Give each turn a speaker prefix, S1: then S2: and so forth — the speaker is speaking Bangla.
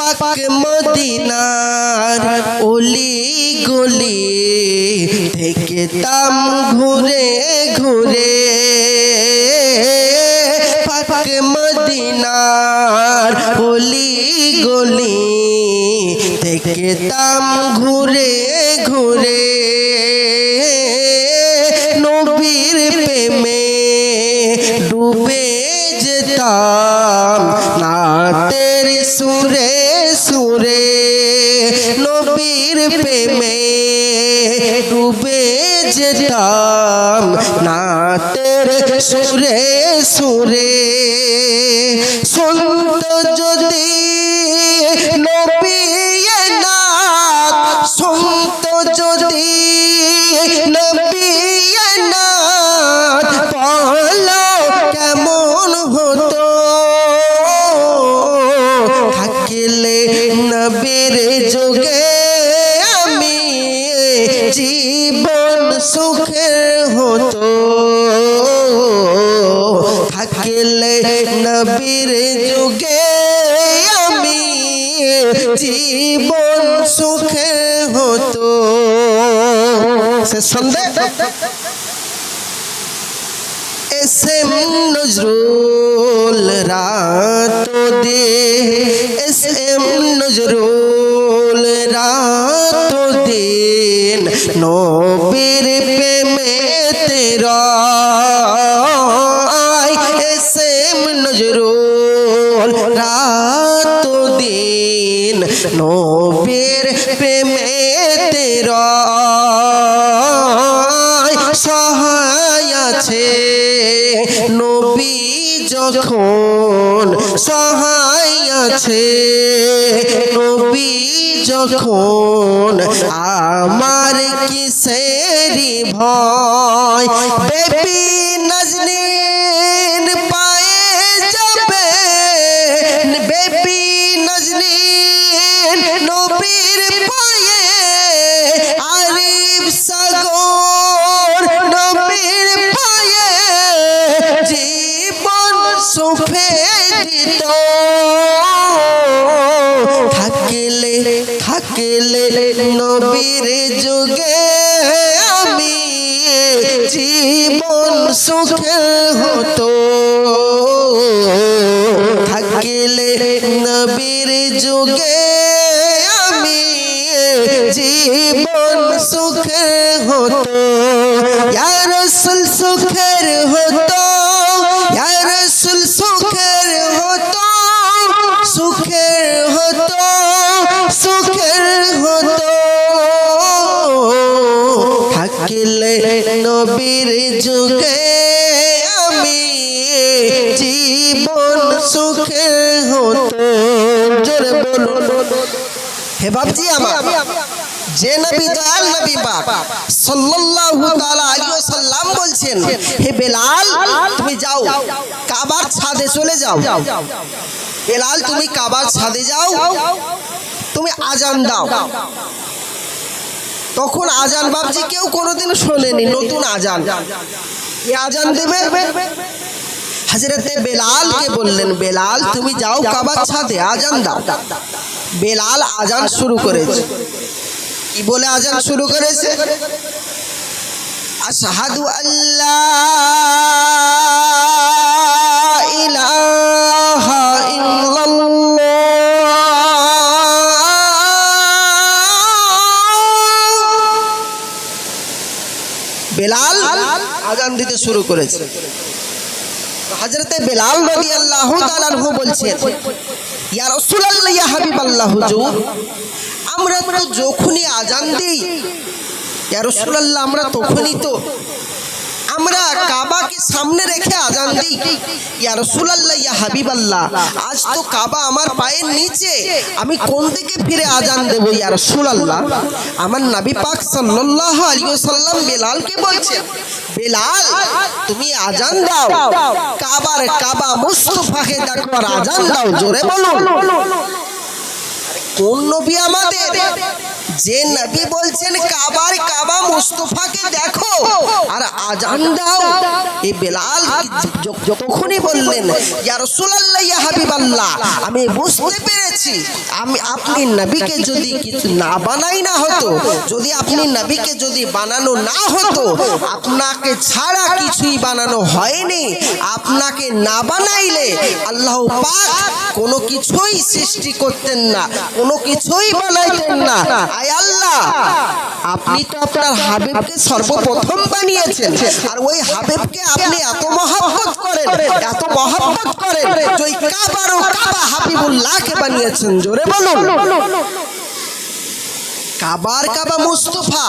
S1: পাক মদিনার অলি গলি থেকে তাম ঘুরে ঘুরে। পাক মদিনার অলি গলি থেকে তাম ঘুরে ঘুরে। প্রেমে ডুবে যেতাম নাতের সুরে সুরে। জীবন সুখের হতো। থাকলে নবীর যুগে আমি জীবন সুখের হতো। সে সন্দেহ। এসে নজরুল রাত দে এসে নজরুল নবীর প্রেমে তেরা এসে নজরুল রাত দিন। নবীর প্রেমে তেরা সহায় আছে নবী যখন, সহায় আছে নবী যখন আমার কিসেরি ভয়, বেবি নজনীন পায়ে যাবে, বেবি নজনীন নবীর পায়ে, আরিফ সাগর নবীর পায়ে, জীবন সুফে দিত। থাকলে থাকলে নবীর যুগে আমি জীবন সুখে হতো। থাকলে নবীর যুগে আমি জীবন সুখে হতো। ইয়া রাসূল সুখের হতো ইয়া রাসূল সুখের জীবন সুখে হতো জোরে বলুন। হে বাপজি আমার, যে নবী দয়াল নবী পাক সাল্লাল্লাহু তাআলা আলাইহি ওয়াসাল্লাম বলছেন, হে বেলাল, তুমি যাও, কাবার ছাদে চলে যাও। বেলাল, তুমি কাবার ছাদে যাও। তুমি আজান দাও। তখন আজান বাপজি কেউ কোনোদিন শোনেনি, নতুন আজান। আজান দেবে? হাজরতে বেলালকে বললেন, বেলাল, তুমি যাও কাবার ছাদে, আজান দাও। বেলাল আজান শুরু করেছে। কি বলে আজান শুরু করেছে? আশহাদু আল্লাহ ইলাহা বেলাল আজান দিতে শুরু করেছে। হযরতে বেলাল রবি আল্লাহ তালু বলছেন, ইয়া রাসূলুল্লাহ, ইয়া হাবিবাল্লাহ হুজুর আমরা যখনই আজান দিই, ইয়া আল্লাহ আমরা তখনই তো আমরা কাবাকে সামনে রেখে আজান দিই। ইয়া রাসূলুল্লাহ, ইয়া হাবিবাল্লাহ, আজ তো কাবা আমার পায়ের নিচে। আমি কোন দিকে ফিরে আজান দেব, ইয়া রাসূলুল্লাহ? আমার নবী পাক সাল্লাল্লাহু আলাইহি ওয়াসাল্লাম বেলালকে বলছে, বেলাল, তুমি আজান দাও। কাবার কাবা মুস্তাফাকে দেখবার আজান দাও, জোরে বলুন। কোন নবী আমাদের যে নবী বলছেন, কাবার কাবা মুস্তফাকে দেখো আর আজান দাও। এই বেলাল য- যতক্ষণই বললেন, ইয়া রাসূলুল্লাহ, ইয়া হাবিবাল্লাহ আমি বুঝতে পেরেছি। আমি, আপনি নবীকে যদি কিছু না বানাই না হতো, যদি আপনি নবীকে যদি বানানো না হতো, আপনাকে ছাড়া কিছুই বানানো হয়নি। আপনাকে না বানাইলে আল্লাহ পাক কোনো কিছুই সৃষ্টি করতেন না, কোনো কিছুই বানাইতেন না। আল্লাহ। আপনি তো আপনার হাবিবকে সর্বপ্রথম বানিয়েছেন। আর ওই হাবিবকে আপনি এত মহাব্বত করেন, এত মহাব্বত করেন ওই কাবার কাবা হাবিবুল্লাহকে বানিয়েছেন। জোরে বলুন। কাবার কাবা মুস্তফা।